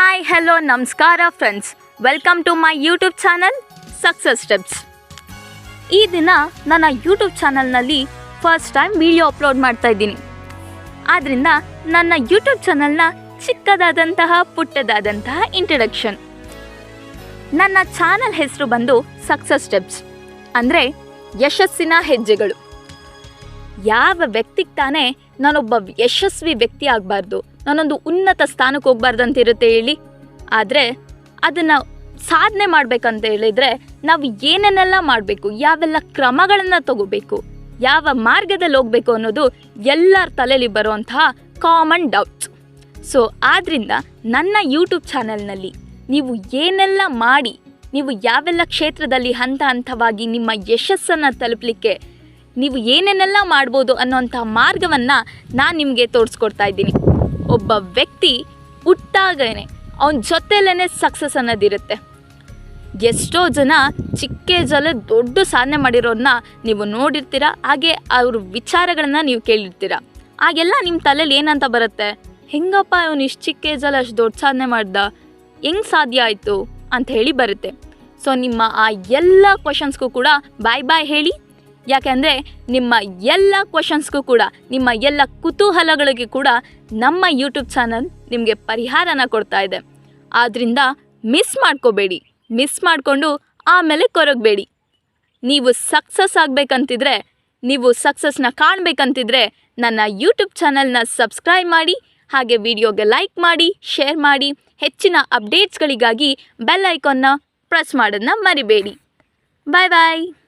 Hi hello ನಮಸ್ಕಾರ friends welcome to my YouTube channel success steps ಈ ದಿನ ನನ್ನ ಯೂಟ್ಯೂಬ್ ಚಾನಲ್ನಲ್ಲಿ ಫಸ್ಟ್ ಟೈಮ್ ವಿಡಿಯೋ ಅಪ್ಲೋಡ್ ಮಾಡ್ತಾ ಇದ್ದೀನಿ. ಆದ್ದರಿಂದ ನನ್ನ ಯೂಟ್ಯೂಬ್ ಚಾನಲ್ನ ಚಿಕ್ಕದಾದಂತಹ, ಪುಟ್ಟದಾದಂತಹ ಇಂಟ್ರಡಕ್ಷನ್ ನನ್ನ ಚಾನಲ್ ಹೆಸರು ಬಂದು ಸಕ್ಸಸ್ ಸ್ಟೆಪ್ಸ್ ಅಂದರೆ ಯಶಸ್ಸಿನ ಹೆಜ್ಜೆಗಳು. ಯಾವ ವ್ಯಕ್ತಿಗೆ ತಾನೇ ನಾನೊಬ್ಬ ಯಶಸ್ವಿ ವ್ಯಕ್ತಿ ಆಗಬಾರ್ದು. ನಾನೊಂದು ಉನ್ನತ ಸ್ಥಾನಕ್ಕೆ ಹೋಗ್ಬಾರ್ದಂತ ಇರುತ್ತೆ ಹೇಳಿ. ಆದರೆ ಅದನ್ನು ಸಾಧನೆ ಮಾಡಬೇಕಂತ ಹೇಳಿದರೆ ನಾವು ಏನೇನೆಲ್ಲ ಮಾಡಬೇಕು, ಯಾವೆಲ್ಲ ಕ್ರಮಗಳನ್ನು ತಗೋಬೇಕು, ಯಾವ ಮಾರ್ಗದಲ್ಲಿ ಹೋಗಬೇಕು ಅನ್ನೋದು ಎಲ್ಲರ ತಲೆಯಲ್ಲಿ ಬರುವಂತಹ ಕಾಮನ್ ಡೌಟ್ಸ್ ಸೊ ಆದ್ದರಿಂದ ನನ್ನ ಯೂಟ್ಯೂಬ್ ಚಾನಲ್ನಲ್ಲಿ ನೀವು ಏನೆಲ್ಲ ಮಾಡಿ, ನೀವು ಯಾವೆಲ್ಲ ಕ್ಷೇತ್ರದಲ್ಲಿ ಹಂತ ಹಂತವಾಗಿ ನಿಮ್ಮ ಯಶಸ್ಸನ್ನು ತಲುಪಲಿಕ್ಕೆ ನೀವು ಏನೇನೆಲ್ಲ ಮಾಡ್ಬೋದು ಅನ್ನೋಂಥ ಮಾರ್ಗವನ್ನು ನಾನು ನಿಮಗೆ ತೋರಿಸ್ಕೊಡ್ತಾ ಇದ್ದೀನಿ. ಒಬ್ಬ ವ್ಯಕ್ತಿ ಹುಟ್ಟಾಗನೇ ಅವನ ಜೊತೆಲೇ ಸಕ್ಸಸ್ ಅನ್ನೋದಿರುತ್ತೆ. ಎಷ್ಟೋ ಜನ ಚಿಕ್ಕ ಏಜಲ್ಲೇ ದೊಡ್ಡ ಸಾಧನೆ ಮಾಡಿರೋದನ್ನ ನೀವು ನೋಡಿರ್ತೀರ, ಹಾಗೆ ಅವ್ರ ವಿಚಾರಗಳನ್ನ ನೀವು ಕೇಳಿರ್ತೀರ. ಆಗೆಲ್ಲ ನಿಮ್ಮ ತಲೆಯಲ್ಲಿ ಏನಂತ ಬರುತ್ತೆ? ಹೆಂಗಪ್ಪ ಇವನು ಇಷ್ಟು ಚಿಕ್ಕ ಏಜಲ್ಲಿ ಅಷ್ಟು ದೊಡ್ಡ ಸಾಧನೆ ಮಾಡ್ದ? ಹೆಂಗೆ ಸಾಧ್ಯ ಆಯಿತು? ಅಂತ ಹೇಳಿ ಬರುತ್ತೆ. ಸೊ ನಿಮ್ಮ ಆ ಎಲ್ಲ ಕ್ವಶನ್ಸ್ಗೂ ಕೂಡ ಬಾಯ್ ಬಾಯ್ ಹೇಳಿ. ಯಾಕೆಂದರೆ ನಿಮ್ಮ ಎಲ್ಲ ಕ್ವಶನ್ಸ್ಗೂ ಕೂಡ, ನಿಮ್ಮ ಎಲ್ಲ ಕುತೂಹಲಗಳಿಗೆ ಕೂಡ ನಮ್ಮ ಯೂಟ್ಯೂಬ್ ಚಾನಲ್ ನಿಮಗೆ ಪರಿಹಾರನ ಕೊಡ್ತಾ ಇದೆ. ಆದ್ದರಿಂದ ಮಿಸ್ ಮಾಡ್ಕೋಬೇಡಿ ಮಿಸ್ ಮಾಡಿಕೊಂಡು ಆಮೇಲೆ ಕೊರಗಬೇಡಿ. ನೀವು ಸಕ್ಸಸ್ ಆಗಬೇಕಂತಿದ್ರೆ, ನೀವು ಸಕ್ಸಸ್ನ ಕಾಣಬೇಕಂತಿದ್ರೆ ನನ್ನ ಯೂಟ್ಯೂಬ್ ಚಾನಲ್ನ ಸಬ್ಸ್ಕ್ರೈಬ್ ಮಾಡಿ, ಹಾಗೆ ವಿಡಿಯೋಗೆ ಲೈಕ್ ಮಾಡಿ ಶೇರ್ ಮಾಡಿ, ಹೆಚ್ಚಿನ ಅಪ್ಡೇಟ್ಸ್ಗಳಿಗಾಗಿ ಬೆಲ್ ಐಕಾನ್ನ ಪ್ರೆಸ್ ಮಾಡೋದನ್ನ ಮರಿಬೇಡಿ. ಬಾಯ್ ಬಾಯ್